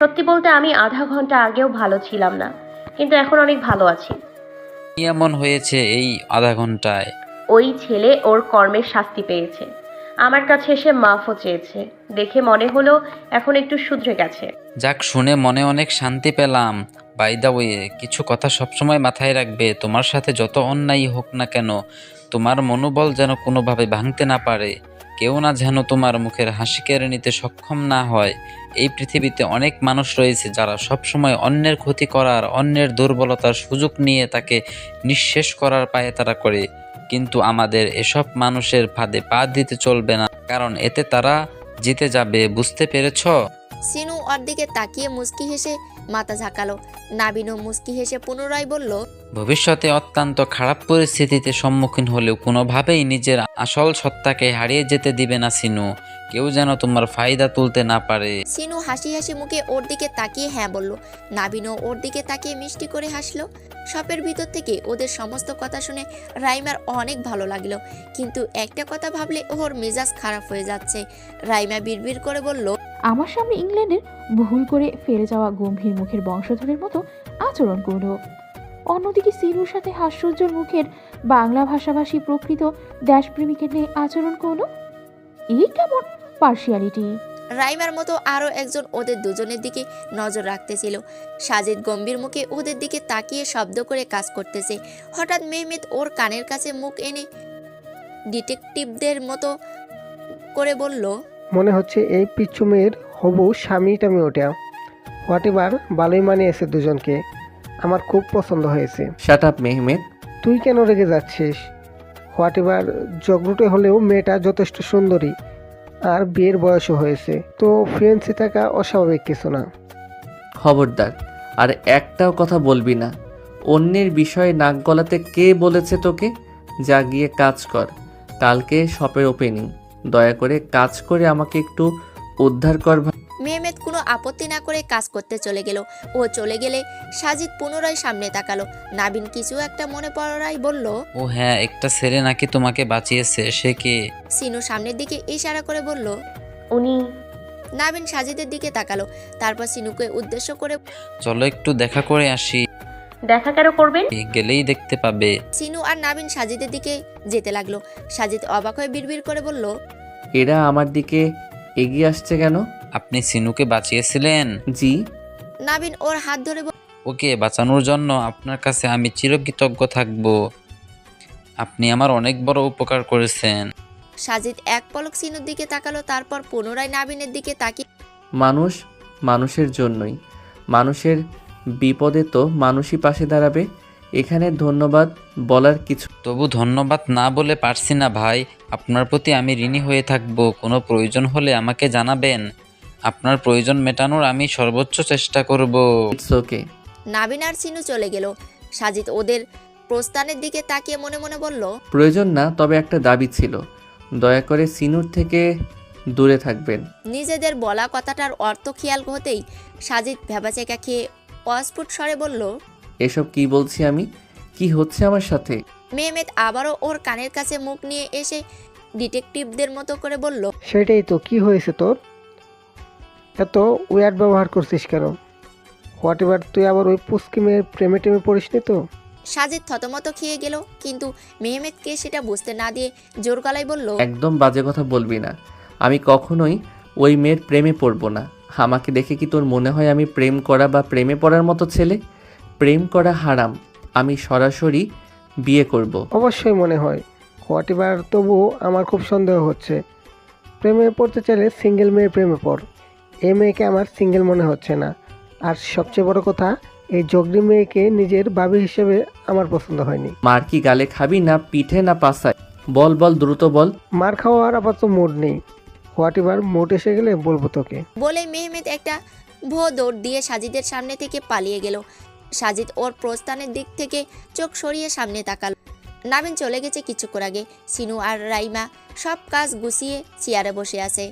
সত্যি বলতে আমি আধা ঘণ্টা আগেও ভালো ছিলাম না কিন্তু এখন অনেক ভালো আছি। কি এমন হয়েছে এই আধা ঘন্টায়? ওই ছেলে ওর কর্মের শাস্তি পেয়েছে। আমার কাছে এসে মাফও চেয়েছে। দেখে মনে হলো এখন একটু শুধরে গেছে। যাক শুনে মনে অনেক শান্তি পেলাম। বাই দা ওয়ে কিছু কথা সবসময় মাথায় রাখবে। তোমার সাথে যত অন্যায় হোক না কেন তোমার মনোবল যেন কোনোভাবে ভাঙতে না পারে। কেউ না যেন তোমার মুখের হাসি কেড়ে নিতে সক্ষম না হয়। এই পৃথিবীতে অনেক মানুষ রয়েছে যারা সবসময় অন্যের ক্ষতি করার, অন্যের দুর্বলতার সুযোগ নিয়ে তাকে নিঃশেষ করার পায়ে তারা করে। কিন্তু আমাদের এসব মানুষের ফাঁদে পা দিতে চলবে না, কারণ এতে তারা জিতে যাবে, বুঝতে পেরেছ? সিনু ওর দিকে তাকিয়ে মুস্কি হেসে মাথা ঝাঁকালো। নাবিনও মুস্কি হেসে পুনরায় বলল ভবিষ্যতে অত্যন্ত খারাপ পরিস্থিতিতে সম্মুখীন হলেও কোনোভাবেই নিজের আসল সত্তাকে হারিয়ে যেতে দিবে না সিনু। কেউ যেন তোমার ফায়দা তুলতে না পারে। সিনু হাসি হাসি মুখে ওর দিকে তাকিয়ে হ্যাঁ বলল। নাবিনও ওর দিকে তাকিয়ে মিষ্টি করে হাসলো। শপের ভিতর থেকে ওদের সমস্ত কথা শুনে রাইমার অনেক ভালো লাগল। কিন্তু একটা কথা ভাবলে ওর মেজাজ খারাপ হয়ে যাচ্ছে। রাইমা বিড়বিড় করে বলল আমার সামনে ইংল্যান্ডের ভুল করে ফেলে যাওয়া গম্ভীর মুখের বংশধরের মতো আচরণ করল। অন্যদিকে সিনুর সাথে হাস্যোজ্জ্বল মুখের বাংলা ভাষাভাষী প্রকৃত দেশপ্রেমিকের নিয়ে আচরণ করল। এই কেমন পার্সিয়ালিটি রাইমার মতো আরও একজন ওদের দুজনের দিকে নজর রাখতেছিল। সাজিদ গম্ভীর মুখে ওদের দিকে তাকিয়ে শব্দ করে কাজ করতেছে। হঠাৎ মেহমেদ ওর কানের কাছে মুখ এনে ডিটেকটিভদের মতো করে বলল মনে হচ্ছে এই পিচ্ছু মেয়ের হবু স্বামী টামি ওটা। হোয়াট এবার ভালোই মানিয়েছে দুজনকে। আমার খুব পছন্দ হয়েছে। শাট আপ মেহমেদ তুই কেন রেগে যাচ্ছিস? হোয়াট এবার জগরুটে হলেও মেয়েটা যথেষ্ট সুন্দরী আর বিয়ের বয়সও হয়েছে। তো ফ্রেন্সি থাকা অস্বাভাবিক কিছু না। খবরদার আর একটাও কথা বলবি না। অন্যের বিষয়ে নাক গলাতে কে বলেছে তোকে? যা গিয়ে কাজ কর। কালকে শপের ওপেনিং দয়া করে কাজ করে আমাকে একটু উদ্ধার কর ভাই। মেহমেদ কোনো আপত্তি না করে কাজ করতে চলে গেল। ও চলে গেলে সাজিদ পুনরায় সামনে তাকালো। নাবিন কিছু একটা মনে পড়াই বলল ও হ্যাঁ একটা ছেলে নাকি তোমাকে বাঁচিয়েছে সে কে? সিনু সামনের দিকে ইশারা করে বলল উনি। নাবিন সাজিদের দিকে তাকালো। তারপর সিনুকে উদ্দেশ্য করে চলো একটু দেখা করে আসি। দেখা কেন করবেন? গেলেই দেখতে পাবে। সিনু আর নাবিন সাজিদের দিকে যেতে লাগল। সাজিদ অবাক হয়ে বিড়বিড় করে বলল এরা আমার দিকে এগিয়ে আসছে কেন? আপনি সিনুকে বাঁচিয়েছিলেন? জি। নাবিন ওর হাত ধরে ওকে বাঁচানোর জন্য আপনার কাছে আমি চিরকৃতজ্ঞ থাকব। আপনি আমার অনেক বড় উপকার করেছেন। সাজিদ এক পলক সিনুর দিকে তাকালো তারপর পুনরায় নাবিনের দিকে তাকিয়ে মানুষ মানুষের জন্যই। মানুষের বিপদে তো মানুষই পাশে দাঁড়াবে। এখানে ধন্যবাদ বলার কিছু তবু ধন্যবাদ না বলে পারছি না ভাই। আপনার প্রতি আমি ঋণী হয়ে থাকব। কোনো প্রয়োজন হলে আমাকে জানাবেন। আপনার প্রয়োজন মেটানোর আমি সর্বোচ্চ চেষ্টা করব। ইটস ওকে নাবিন আর সিনু চলে গেল। সাজিদ ওদের প্রস্থানের দিকে তাকিয়ে মনে মনে বলল প্রয়োজন না তবে একটা দাবি ছিল। দয়া করে সিনুর থেকে দূরে থাকবেন। নিজেদের বলা কথাটার অর্থ খেয়াল হতেই সাজিদ ভেবাচেকা খেয়ে অস্ফুট স্বরে বলল এসব কি বলছি আমি? কি হচ্ছে আমার সাথে? মেহমেদ আবারও ওর কানের কাছে মুখ নিয়ে এসে ডিটেকটিভদের মতো করে বলল সেটাই তো কি হয়েছে তোর? এত ওয়ার্ড ব্যবহার করছিস কেন? হোয়াট এবার তুই আবার ওই পুস্কি মেয়ের প্রেমে টেমে পড়িস নি তো? সাজিদ থতমত খেয়ে গেল কিন্তু মেহমেদকে সেটা বুঝতে না দিয়ে জোর গলায় বলল একদম বাজে কথা বলবি না। আমি কখনোই ওই মেয়ের প্রেমে পড়ব না। আমাকে দেখে কি তোর মনে হয় আমি প্রেম করা বা প্রেমে পড়ার মতো ছেলে? প্রেম করা হারাম। আমি সরাসরি বিয়ে করব। অবশ্যই মনে হয়। হোয়াট এবার তবু আমার খুব সন্দেহ হচ্ছে। প্রেমে পড়তে চাইলে সিঙ্গেল মেয়ের প্রেমে পড়। এই মেয়েকে আমার সিঙ্গেল মনে হচ্ছে না। আর সবচেয়ে বড় কথা এই জগরি মেয়েকে নিজের বাবি হিসেবে আমার পছন্দ হয়নি। মার কি গালে খাবি না পিঠে না পাশায় বল বল দ্রুত বল। মার খাওয়ার আপাতত মুড নেই। হোয়াট এবার মুড এসে গেলে বলব তোকে। বলে মেহমেদ একটা ভো দৌড় দিয়ে সাজিদের সামনে থেকে পালিয়ে গেল। সাজিদ ওর প্রস্থানের দিক থেকে চোখ সরিয়ে সামনে তাকাল। নাবিন চলে গেছে কিছুক্ষণ আগে। সিনু আর রাইমা সব কাজ গুছিয়ে চেয়ারে বসে আছে।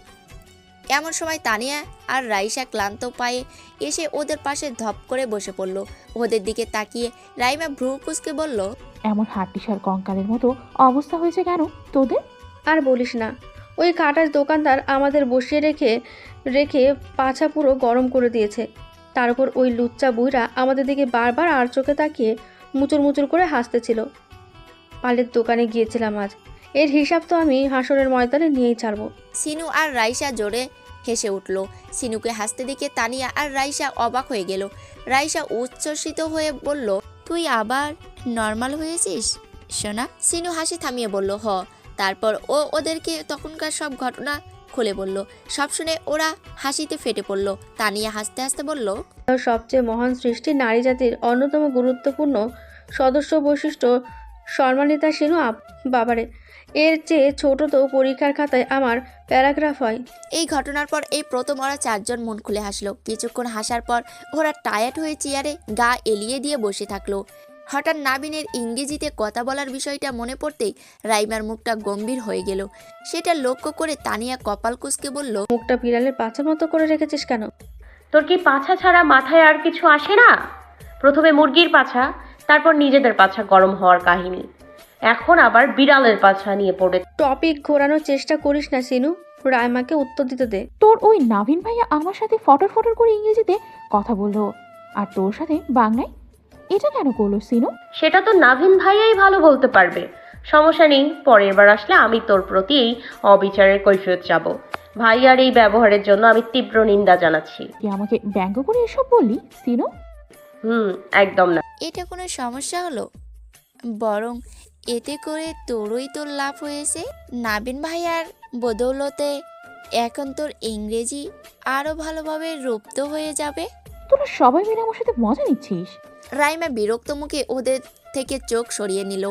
এমন সময় তানিয়া আর রাইসা ক্লান্ত পায়ে এসে ওদের পাশে ধপ করে বসে পড়ল। ওদের দিকে তাকিয়ে রাইমা ভ্রু কুচকে বলল এমন হাড্ডিসার কঙ্কালের মতো অবস্থা হয়েছে কেন তোদের? আর বলিস না ওই কাটার দোকানদার আমাদের বসিয়ে রেখে রেখে পাছা পুরো গরম করে দিয়েছে। তার উপর ওই লুচ্চা বুইরা আমাদের দিকে বারবার আর চোখে তাকিয়ে মুচুর মুচুর করে হাসতেছিল। পালের দোকানে গিয়েছিলাম আজ। এর হিসাব তো আমি হাসরের ময়দানে নিয়েই ছাড়বো। সিনু আর রাইসা জোরে হেসে উঠল। সিনুকে হাসতে দেখে তানিয়া আর রাইসা অবাক হয়ে গেল। রাইসা উচ্ছ্বসিত হয়ে বলল তুই আবার নর্মাল হয়েছিস? সোনা সিনু হাসি থামিয়ে বলল হ। তারপর ও ওদেরকে তখনকার সব ঘটনা খুলে বলল। সব শুনে ওরা হাসিতে ফেটে পড়ল। তানিয়া হাসতে হাসতে বলল সবচেয়ে মহান সৃষ্টি নারী জাতির অন্যতম গুরুত্বপূর্ণ সদস্য বৈশিষ্ট্য সম্মানিতা সিনু আপ বাবারে এর চেয়ে ছোট তো পরীক্ষার খাতায় আমার প্যারাগ্রাফ হয়। এই ঘটনার পর এই প্রথম ওরা চারজন মন খুলে হাসলো। কিছুক্ষণ হাসার পর ওরা টায়ার্ড হয়ে চেয়ারে গা এলিয়ে দিয়ে বসে থাকল। হঠাৎ নাবিনের ইংরেজিতে কথা বলার বিষয়টা মনে পড়তেই রাইমার মুখটা গম্ভীর হয়ে গেল। সেটা লক্ষ্য করে তানিয়া কপাল কুসকে বলল মুখটা বিড়ালের পাছার মতো করে রেখেছিস কেন? তোর কি পাছা ছাড়া মাথায় আর কিছু আসে না? প্রথমে মুরগির পাছা তারপর নিজেদের পাছা গরম হওয়ার কাহিনী। এখন আবার বিড়ালের পাছা নিয়ে পড়ে। টপিক ঘোরানোর চেষ্টা করিস না সিনু। রায়মাকে উত্তর দিতে দে। তোর ওই নাভিন ভাইয়া আমার সাথে ফটর ফটর করে ইংরেজিতে কথা বলল। আর তোর সাথে বাংলায় এটা কেন করল সিনু? সেটা তো নাভিন ভাইয়াই ভালো বলতে পারবে। সমস্যা নেই পরের বার আসলে আমি তোর প্রতি এই অবিচারের কৈফিয়ত যাব। ভাইয়ার এই ব্যবহারের জন্য আমি তীব্র নিন্দা জানাচ্ছি। তুই আমাকে ব্যঙ্গ করে এসব বললি সিনু? হুম একদম না। এটা কোনো সমস্যা হলো? বরং এতে করে তোরই তোর লাভ হয়েছে। নাবিন ভাইয়ার বদৌলতে এখন তোর ইংরেজি আরও ভালোভাবে রপ্ত হয়ে যাবে। তোরা সবাই মিলে আমার সাথে মজা নিচ্ছিস। রাইমা বিরক্ত মুখে ওদের থেকে চোখ সরিয়ে নিল।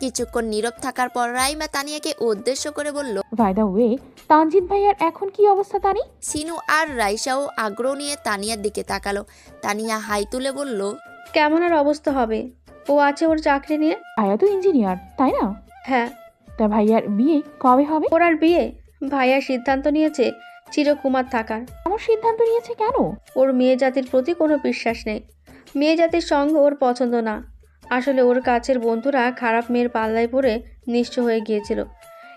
কিছুক্ষণ নীরব থাকার পর রাইমা তানিয়াকে উদ্দেশ্য করে বলল বাই দ্য ওয়ে তানজিৎ ভাইয়ার এখন কি অবস্থা তানি? সিনু আর রাইসাও আগ্রহ নিয়ে তানিয়ার দিকে তাকালো। তানিয়া হাই তুলে বলল কেমন আর অবস্থা হবে? ও আছে ওর চাকরি নিয়ে। ভাইয়া তো ইঞ্জিনিয়ার তাই না? হ্যাঁ। তা ভাইয়ার বিয়ে কবে হবে? ওর আর বিয়ে? ভাইয়া সিদ্ধান্ত নিয়েছে চিরকুমার থাকার। আমার সিদ্ধান্ত নিয়েছে কেন? ওর মেয়ে জাতির প্রতি কোনো বিশ্বাস নেই। মেয়ে জাতির সঙ্গ ওর পছন্দ না। আসলে ওর কাছের বন্ধুরা খারাপ মেয়ের পাল্লায় পড়ে নিঃস্ব হয়ে গিয়েছিল।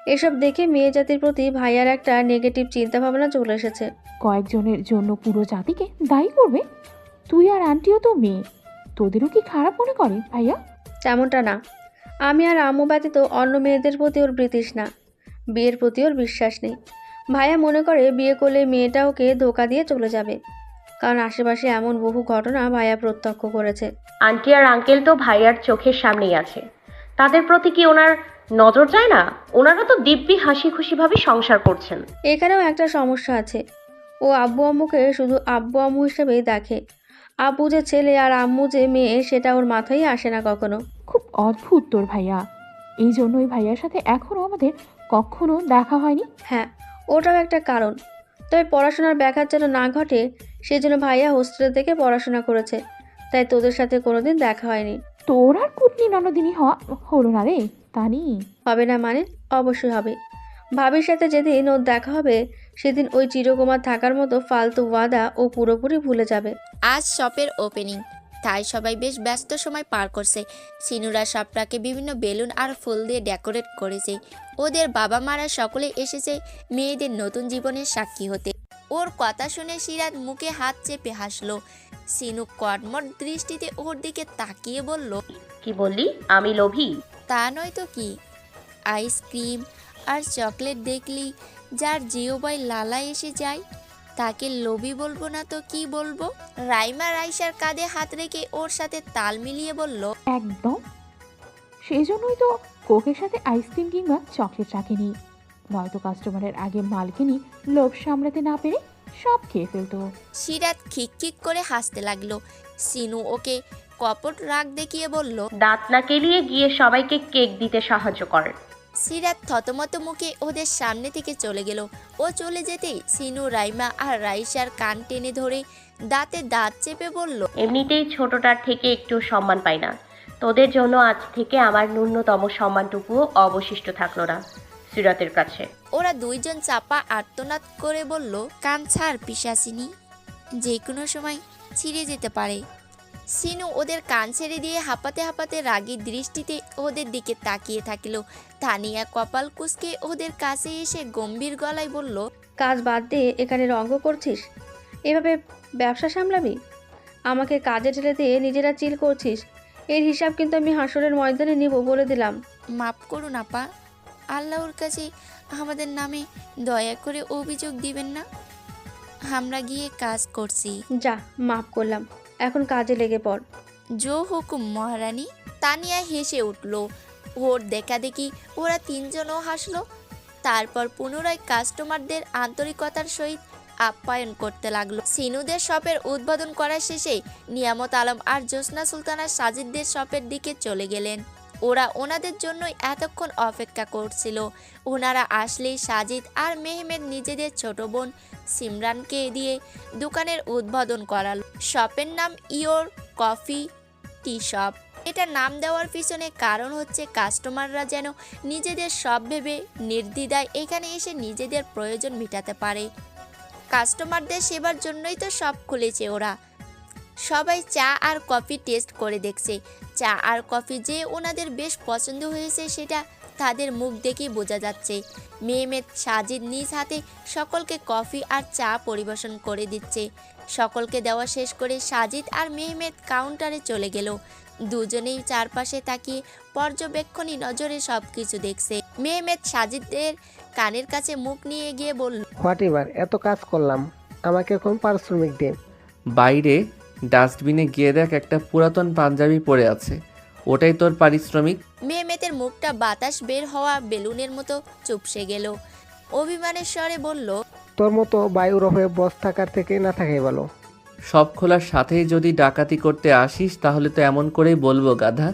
এসব দেখে মেয়ে জাতির প্রতি ভাইয়ার একটা নেগেটিভ চিন্তাভাবনা চলে এসেছে। কয়েকজনের জন্য পুরো জাতিকে দায়ী করবে? তুই আর আন্টিও তো মেয়ে। তোদেরও কি খারাপ মনে করে ভাইয়া? তেমনটা না। আমি আর আম্মু ব্যতীত অন্য মেয়েদের প্রতি ওর ব্রিটিশ না। বিয়ের প্রতি ওর বিশ্বাস নেই। ভাইয়া মনে করে বিয়ে করলে মেয়েটা ওকে ধোকা দিয়ে চলে যাবে। কারণ আশেপাশে এমন বহু ঘটনা ভাইয়া প্রত্যক্ষ করেছে। আন্টি আর আঙ্কেল তো ভাইয়ার চোখের সামনেই আছে। তাদের প্রতি কি ওনার নজর যায় না? ওনারা তো দিব্যি হাসি খুশিভাবে সংসার করছেন। এখানেও একটা সমস্যা আছে। ও আব্বু আম্মুকে শুধু আব্বু আম্মু হিসেবেই দেখে। আব্বু যে ছেলে আর আম্মু যে মেয়ে সেটা ওর মাথায় আসে না কখনো। খুব অদ্ভুত তোর ভাইয়া। এই জন্যই ভাইয়ার সাথে এখনও আমাদের কখনো দেখা হয়নি। হ্যাঁ ওটাও একটা কারণ। তবে পড়াশোনার ব্যাঘাত যেন না ঘটে সেই জন্য ভাইয়া হোস্টেলে থেকে পড়াশোনা করেছে। তাই তোদের সাথে কোনোদিন দেখা হয়নি। তোর আর কুটনি ননদিনই হওয়া হলো না রে তানি। হবে না মানে? অবশ্যই হবে। ভাবির সাথে যেদিন ওর দেখা হবে সেদিন ওই চিরকুমার থাকার মতো ফালতু ওয়াদা ও পুরোপুরি ভুলে যাবে। আজ শপের ওপেনিং তাই সবাই বেশ ব্যস্ত সময় পার করছে। সিনুরা শপটাকে বিভিন্ন বেলুন আর ফুল দিয়ে ডেকোরেট করেছে। ওদের বাবা মারা সকলে এসেছে মেয়েদের নতুন জীবনের সাক্ষী হতে। ওর কথা শুনে সিরাত মুখে হাত চেপে হাসলো। সিনু কর্মর দৃষ্টিতে ওর দিকে তাকিয়ে বলল কি বললি? আমি লোভী। তা নয় তো কি? আইসক্রিম আর চকলেট দেখলি যার জিওবাই লালা এসে যায় তাকে লোভী বলব না তো কি বলব? রাইমা রাইসার কাঁধে হাত রেখে ওর সাথে তাল মিলিয়ে বলল একদম। সেই জন্যই তো কোকের সাথে আইসক্রিম কিংবা চকলেট রাখেনি নয়তো কাস্টমারের আগে মালকিনি লোভ সামলাতে না পেরে সব খেয়ে ফেলতো। সিরাত খিকখিক করে হাসতে লাগল। সিনু ওকে কপট রাগ দেখিয়ে বলল দাঁত না কেলিয়ে গিয়ে সবাইকে কেক দিতে সাহায্য কর। সিরাত থতমত মুখে ওদের সামনে থেকে চলে গেল। ও চলে যেতেই সিনু রাইমা আর রাইসার কান টেনে ধরে দাঁতে দাঁত চেপে বলল এমনিতেই ছোটটার থেকে একটু সম্মান পাই না। তোদের জন্য আজ থেকে আমার ন্যূনতম সম্মানটুকুও অবশিষ্ট থাকল না সিরাতের কাছে। ওরা দুইজন চাপা আর্তনাদ করে বলল কান ছাড় পিসাসিনী যে কোনো সময় ছিঁড়ে যেতে পারে। সিনু ওদের কান ছেড়ে দিয়ে হাঁপাতে হাঁপাতে রাগী দৃষ্টিতে ওদের দিকে তাকিয়ে থাকিল। তানিয়া কপাল কুসকে ওদের কাছে এসে গম্ভীর গলায় বলল কাজ বাদ দিয়ে এখানে রঙ্গ করছিস? এভাবে ব্যবসা সামলাবি? আমাকে কাজে ঠেলে দিয়ে নিজেরা চিল করছিস? এর হিসাব কিন্তু আমি হাসরের ময়দানে নিব বলে দিলাম। মাফ করুন আপা আল্লাহর কাছে আমাদের নামে দয়া করে অভিযোগ দিবেন না। আমরা গিয়ে কাজ করছি। যা মাফ করলাম। এখন কাজে লেগে পড়। জো হুকুম মহারানী তানিয়া হেসে উঠল। ওর দেখা দেখি ওরা তিনজনও হাসলো। তারপর পুনরায় কাস্টমারদের আন্তরিকতার সহিত আপ্যায়ন করতে লাগল। সিনুদের শপের উদ্বোধন করার শেষে নিয়ামত আলম আর জ্যোৎস্না সুলতানা সাজিদদের শপের দিকে চলে গেলেন। ওরা ওনাদের জন্যই এতক্ষণ অপেক্ষা করছিল। ওনারা আসলেই সাজিদ আর মেহমেদ নিজেদের ছোট বোন সিমরানকে দিয়ে দোকানের উদ্বোধন করালো। শপের নাম ইয়োর কফি টি শপ। এটা নাম দেওয়ার পিছনে কারণ হচ্ছে কাস্টমাররা যেন নিজেদের সব ভেবে নির্দ্বিধায় এখানে এসে নিজেদের প্রয়োজন মেটাতে পারে। কাস্টমারদের সেবার জন্যই তো সব খুলেছে ওরা। সবাই চা আর কফি টেস্ট করে দেখছে। চা আর কফি যে ওনাদের বেশ পছন্দ হয়েছে সেটা তাদের মুখ দেখেই বোঝা যাচ্ছে। মেহমেদ সাজিদ নিজ হাতে সকলকে কফি আর চা পরিবেশন করে দিচ্ছে। সকলকে দেওয়া শেষ করে সাজিদ আর মেহমেদ কাউন্টারে চলে গেল। দুজনেই চারপাশে তাকিয়ে পর্যবেক্ষণী নজরে সব কিছু দেখছে মেহমেদ সাজিদের কানের কাছে মুখ নিয়ে গিয়ে বলল হোয়াট এবার এত কাজ করলাম। আমাকে এখন পারিশ্রমিক দে। বাইরে ডাস্টবিনে গিয়ে দেখ একটা পুরাতন পাঞ্জাবি পরে আছে। ওটাই তোর পারিশ্রমিক? মেহমেতের মুখটা বাতাস বের হওয়া বেলুনের মতো চুপসে গেল। অভিমানের স্বরে বলল তোর মতো বায়ুর হয়ে বস থাকার থেকে না থাকাই ভালো। সব খোলার সাথেই যদি ডাকাতি করতে আসিস তাহলে তো এমন করেই বলব গাধা।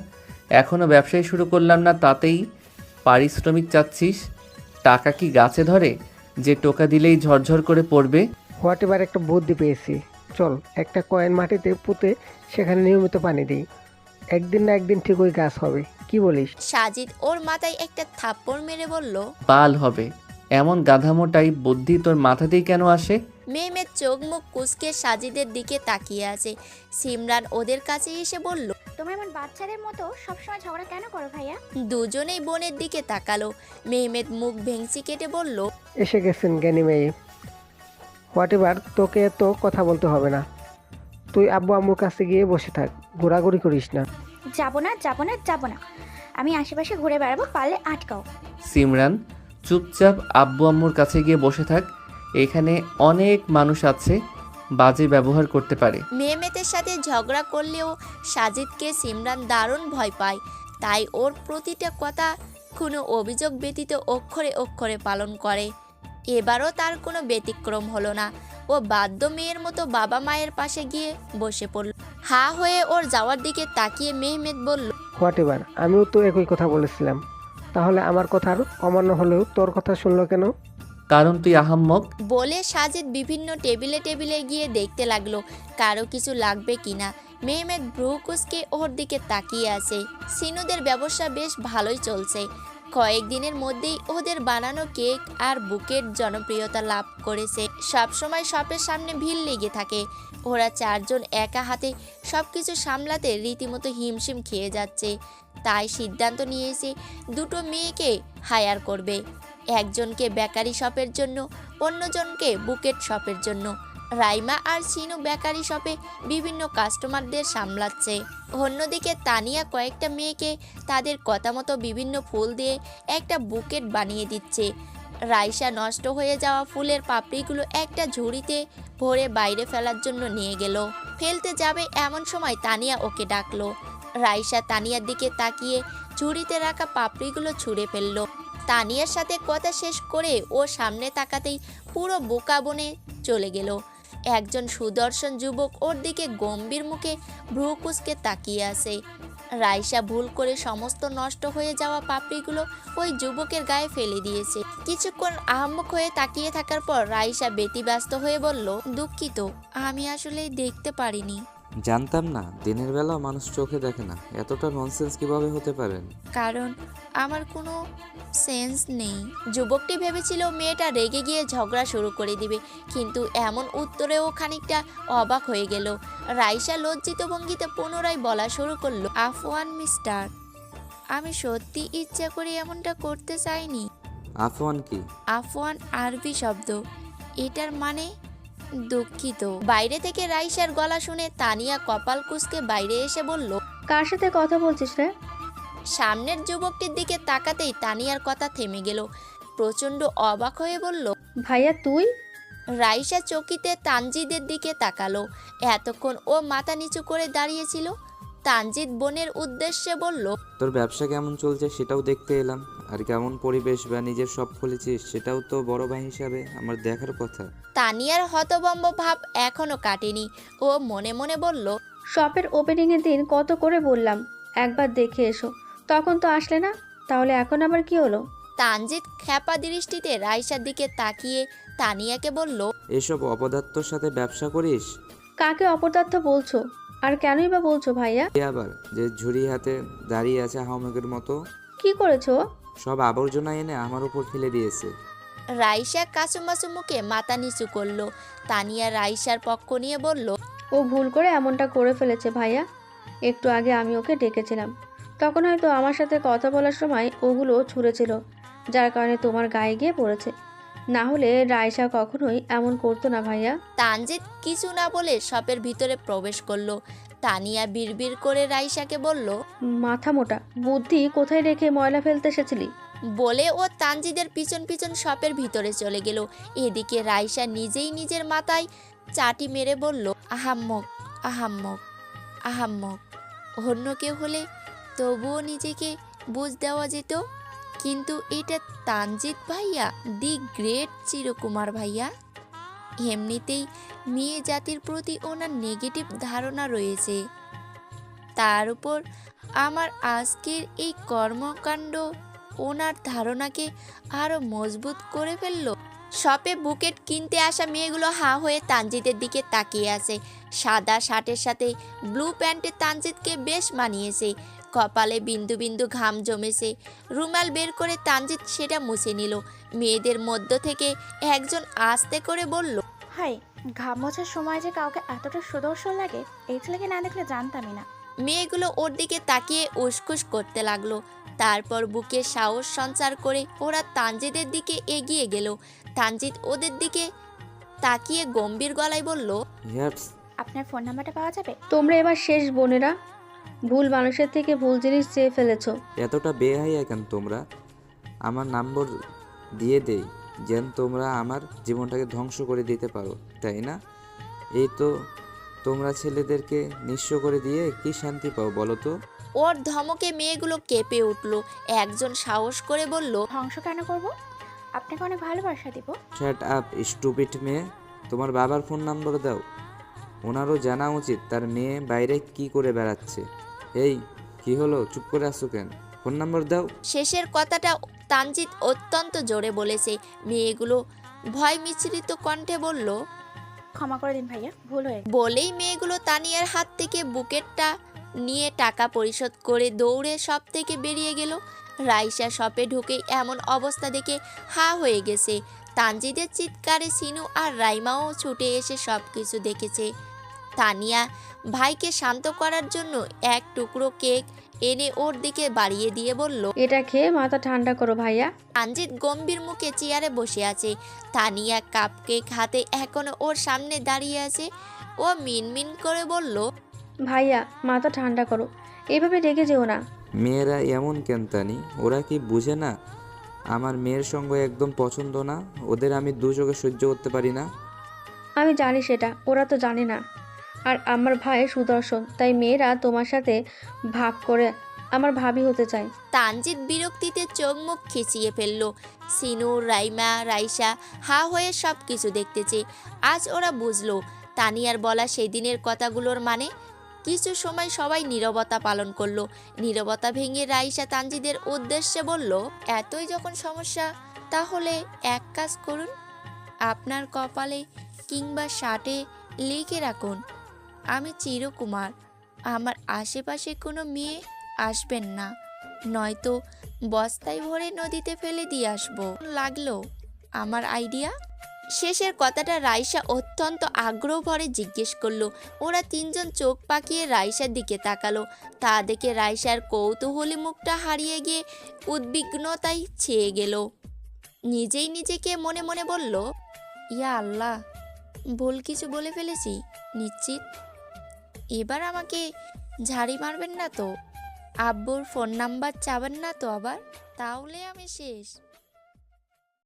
এখনও ব্যবসায় শুরু করলাম না তাতেই পারিশ্রমিক চাচ্ছিস। টাকা কি গাছে ধরে? যে টোকা দিলেই ঝরঝর করে পড়বে? হোয়াট এবার একটা বুদ্ধি পেয়েছি। চল একটা কয়েন মাটিতে পুঁতে সেখানে নিয়মিত পানি দিই। একদিন না একদিন ঠিক ওই গাছ হবে কি বলিস? সাজিদ ওর মাথায় একটা থাপ্পড় মেরে বলল পাল হবে। এমন গাধামোটাই বুদ্ধি তোর মাথাতেই কেন আসে? মেহমেদ চোখ মুখ কুচকে সাজিদের দিকে তাকিয়ে আছে। সিমরান ওদের কাছে এসে বলল তোমরা এমন বাচ্চাদের মতো সবসময় ঝগড়া কেন করো ভাইয়া? দুজনেই বোনের দিকে তাকালো। মেহমেদ মুখ ভেংচি কেটে বলল এসে গেছেন জ্ঞানী মেয়ে। হোয়াট এবার তোকে তো কথা বলতে হবে না। তুই আব্বু আম্মুর কাছে গিয়ে বসে থাক ঘোরাঘুরি করিস না। যাব না যাব না যাব না। আমি আশেপাশে ঘুরে বেড়াবো পারলে আটকাও। সিমরান চুপচাপ আব্বু আম্মুর কাছে গিয়ে বসে থাক। এখানে অনেক মানুষ আছে বাজে ব্যবহার করতে পারে। মেহমেতের সাথে ঝগড়া করলেও সাজিদকে সিমরান দারুণ ভয় পায়। তাই ওর প্রতিটা কথা কোনো অভিযোগ ব্যতীত অক্ষরে অক্ষরে পালন করে। এবারও তার কোনো ব্যতিক্রম হলো না। ও বাধ্য মেয়ের মতো বাবা মায়ের পাশে গিয়ে বসে পড়ল। হা হয়ে ওর যাওয়ার দিকে তাকিয়ে মেহমেদ বলল হোয়াট এবার আমিও তো একই কথা বলেছিলাম। তাহলে আমার কথার অমান্য হলেও তোর কথা শুনলো কেন? কারণ তুই আহাম্মক। বলে সাজিদ বিভিন্ন টেবিলে টেবিলে গিয়ে দেখতে লাগল কারও কিছু লাগবে কিনা। মেহমেদ ভ্রুকুসকে ওর দিকে তাকিয়ে আছে। সিনুদের ব্যবসা বেশ ভালোই চলছে। কয়েকদিনের মধ্যেই ওদের বানানো কেক আর বুকের জনপ্রিয়তা লাভ করেছে। সবসময় শপের সামনে ভিড় লেগে থাকে। ওরা চারজন একা হাতে সব কিছু সামলাতে রীতিমতো হিমশিম খেয়ে যাচ্ছে। তাই সিদ্ধান্ত নিয়েছে দুটো মেয়েকে হায়ার করবে। একজনকে বেকারি শপের জন্য, অন্যজনকে বুকেট শপের জন্য। রাইমা আর সিনু বেকারি শপে বিভিন্ন কাস্টমারদের সামলাচ্ছে। অন্যদিকে তানিয়া কয়েকটা মেয়েকে তাদের কথা মতো বিভিন্ন ফুল দিয়ে একটা বুকেট বানিয়ে দিচ্ছে। রাইসা নষ্ট হয়ে যাওয়া ফুলের পাপড়িগুলো একটা ঝুড়িতে ভরে বাইরে ফেলার জন্য নিয়ে গেল। ফেলতে যাবে এমন সময় তানিয়া ওকে ডাকলো। রাইসা তানিয়ার দিকে তাকিয়ে ঝুড়িতে রাখা পাপড়িগুলো ছুঁড়ে ফেলল। তানিয়ার সাথে কথা শেষ করে ও সামনে তাকাতেই পুরো বোকা বনে চলে গেল। একজন সুদর্শন যুবক ওর দিকে গম্ভীর মুখে ভ্রুকুসকে তাকিয়ে আছে। রাইসা ভুল করে সমস্ত নষ্ট হয়ে যাওয়া পাপড়িগুলো ওই যুবকের গায়ে ফেলে দিয়েছে। কিছুক্ষণ আহম্মক হয়ে তাকিয়ে থাকার পর রাইসা ব্যতিব্যস্ত হয়ে বলল, দুঃখিত, আমি আসলে দেখতে পারিনি। জানতাম না দিনের বেলা মানুষ চোখে দেখে না। এতটা ননসেন্স কীভাবে হতে পারেন কারণ আমার কোনো সেন্স নেই। যুবকটি ভেবেছিল মেয়েটা রেগে গিয়ে ঝগড়া শুরু করে দিবে কিন্তু এমন উত্তরেও খানিকটা অবাক হয়ে গেল। রাইসা লজ্জিত ভঙ্গিতে পুনরায় বলা শুরু করল আফওয়ান মিস্টার আমি সত্যি ইচ্ছা করে এমনটা করতে চাইনি। আফওয়ান কি? আফওয়ান আরবি শব্দ। এটার মানে দুঃখিত। বাইরে থেকে রাইসার গলা শুনে তানিয়া কপাল কুসকে বাইরে এসে বলল কার সাথে কথা বলছিস রে? সামনের যুবকটির দিকে তাকাতেই তানিয়ার কথা থেমে গেল। প্রচণ্ড অবাক হয়ে বলল ভাইয়া তুই? রাইসা চকিতে তানজিদের দিকে তাকালো। এতক্ষণ ও মাথা নিচু করে দাঁড়িয়েছিল। তানজিদ বোনের উদ্দেশ্যে বলল তোর ব্যবসা কেমন চলছে সেটাও দেখতে এলাম। আর কেমন পরিবেশ বা নিজের সব খুলেছিস সেটাও তো বড় ভাই হিসাবে আমার দেখার কথা। তানিয়ার হতবম্ব ভাব এখনও কাটেনি। ও মনে মনে বলল শপের ওপেনিংয়ের দিন কত করে বললাম একবার দেখে এসো। তখন তো আসলে না তাহলে এখন আবার কি হলো? তানজিদ খ্যাপা দৃষ্টিতে রাইসার দিকে তাকিয়ে তানিয়াকে বলল এসব অপদার্থর সাথে ব্যবসা করিস? কাকে অপদার্থ বলছো? আর কেনই বা বলছো ভাইয়া? এ আবার যে ঝুড়ি হাতে দাঁড়িয়ে আছে হাওমেকের মতো। কি করেছ? সব আবর্জনা এনে আমার উপর ফেলে দিয়েছে। রাইসা কাচুমাচু মুখে মাথা নিচু করল। তানিয়া রাইসার পক্ষ নিয়ে বলল ও ভুল করে এমনটা করে ফেলেছে ভাইয়া। একটু আগে আমি ওকে ডেকেছিলাম। তখন হয়তো আমার সাথে কথা বলার সময় ওগুলো ছুঁড়েছিল যার কারণে তোমার গায়ে গিয়ে পড়েছে। না হলে রায়সা কখনোই এমন করতো না ভাইয়া। তানজিৎ কিছু না বলে শপের ভিতরে প্রবেশ করল। তানিয়া বিড়বিড় করে রাইসাকে বলল মাথা মোটা বুদ্ধি কোথায় রেখে ময়লা ফেলতে এসেছিলি? বলে ও তানজিদের পিছন পিছন শপের ভিতরে চলে গেল। এদিকে রাইসা নিজেই নিজের মাথায় চাটি মেরে বলল আহাম্মক আহাম্মক আহাম্মক। অন্য কেউ হলে তবুও নিজেকে বুঝ দেওয়া যেত। কিন্তু এটা তানজিৎ ভাইয়া দি গ্রেট চিরকুমার ভাইয়া। এমনিতেই মেয়ে জাতির প্রতি ওনার নেগেটিভ ধারণা রয়েছে। তার উপর আমার আজকের এই কর্মকাণ্ড ওনার ধারণাকে আরও মজবুত করে ফেলল। শপে বুকেট কিনতে আসা মেয়েগুলো হা হয়ে তানজিদের দিকে তাকিয়ে আছে। সাদা শার্টের সাথে ব্লু প্যান্টে তানজিদকে বেশ মানিয়েছে। কপালে বিন্দু বিন্দু ঘাম জমেছে। রুমাল বের করে তানজিদ সেটা মুছে নিল। মেয়েদের মধ্য থেকে একজন আস্তে করে বলল হাই ঘাম মোছার সময় যে কাউকে এতটা সুদর্শন লাগে এই ছেলেকে না দেখলে জানতামই না। মেয়েগুলো ওর দিকে তাকিয়ে উসকুস করতে লাগল। তারপর বুকে সাহস সঞ্চার করে ওরা তানজিদের দিকে এগিয়ে গেল। তানজিদ ওদের দিকে তাকিয়ে গম্ভীর গলায় বলল আপনার ফোন নাম্বারটা পাওয়া যাবে? তোমরা এবার শেষ বোনেরা। ভুল মানুষের থেকে ভুল জিনিস চেয়ে ফেলেছো। এতটা বেহাইয়া কেন তোমরা? আমার নম্বর দিয়ে দেই যেন তোমরা আমার জীবনটাকে ধ্বংস করে দিতে পারো তাই না? এই তো তোমরা ছেলেদেরকে নিঃস্ব করে দিয়ে কি শান্তি পাও বলো তো? ওর ধমকে মেয়েগুলো কেঁপে উঠল। একজন সাহস করে বলল ধ্বংস কেন করব? আপনাকে অনেক ভালোবাসা দিব। শ্যাট আপ স্টুপিট মেয়ে। তোমার বাবার ফোন নাম্বার দাও। ওনারও জানা উচিত তার মেয়ে বাইরে কি করে বেড়াচ্ছে। এই কি হলো? চুপ করে আসো কেন? ফোন নাম্বার দাও। শেষের কথাটা তানজিৎ অত্যন্ত জোরে বলেছে। মেয়েগুলো ভয় মিশ্রিত কণ্ঠে বলল ক্ষমা করে দিন ভাইয়া ভুল হয়ে বলেই মেয়েগুলো তানিয়ার হাত থেকে বুকেটটা নিয়ে টাকা পরিশোধ করে দৌড়ে সব থেকে বেরিয়ে গেল। রাইসা শপে ঢুকেই এমন অবস্থা দেখে হা হয়ে গেছে। তানজিদের চিৎকারে সিনু আর রাইমাও ছুটে এসে সব কিছু দেখেছে। তানিয়া ভাইকে শান্ত করার জন্য এক টুকরো কেক এনে ওর দিকে বাড়িয়ে দিয়ে বলল এটা খেয়ে মাথা ঠান্ডা করো ভাইয়া। তানজিৎ গম্ভীর মুখে চেয়ারে বসে আছে। তানিয়া কাপ কেক হাতে এখনও ওর সামনে দাঁড়িয়ে আছে। ও মিনমিন করে বলল ভাইয়া মাথা ঠান্ডা করো। এভাবে রেগে যেও না। মেয়েরা এমন কেন তানি? ওরা কি বুঝে না আমার মেয়ের সঙ্গে একদম পছন্দ না ওদের আমি দু চোখে সহ্য করতে পারি না। আমি জানি সেটা ওরা তো জানে না। আর আমার ভাই সুদর্শন তাই মেয়েরা তোমার সাথে ভাব করে আমার ভাবি হতে চায়। তানজিৎ বিরক্তিতে চোখ মুখ খিচিয়ে ফেলল। সিনু রাইমা রাইসা হা হয়ে সব কিছু দেখতেছে। আজ ওরা বুঝলো তানিয়ার বলা সেই দিনের কথাগুলোর মানে কিছু সময় সবাই নীরবতা পালন করল। নীরবতা ভেঙে রাইসা তানজিদের উদ্দেশ্যে বলল, এতই যখন সমস্যা, তাহলে এক কাজ করুন। আপনার কপালে কিংবা শার্টে লিখে রাখুন, আমি চিরকুমার। আমার আশেপাশে কোনো মেয়ে আসবেন না, নয়তো বস্তায় ভরে নদীতে ফেলে দিয়ে আসব। লাগল আমার আইডিয়া? শেষের কথাটা রাইসা অত্যন্ত আগ্রহ ভরে জিজ্ঞেস করল। ওরা তিনজন চোখ পাকিয়ে রাইসার দিকে তাকালো। তা দেখে রাইসার কৌতূহলী মুখটা হারিয়ে গিয়ে উদ্বিগ্নতায় ছেয়ে গেল। নিজেই নিজেকে মনে মনে বলল, ইয়া আল্লাহ, ভুল কিছু বলে ফেলেছি, নিশ্চিত? এবার আমাকে ঝাড়ি মারবেন না তো? আব্বুর ফোন নাম্বার চাবেন না তো আবার? তাহলে আমি শেষ।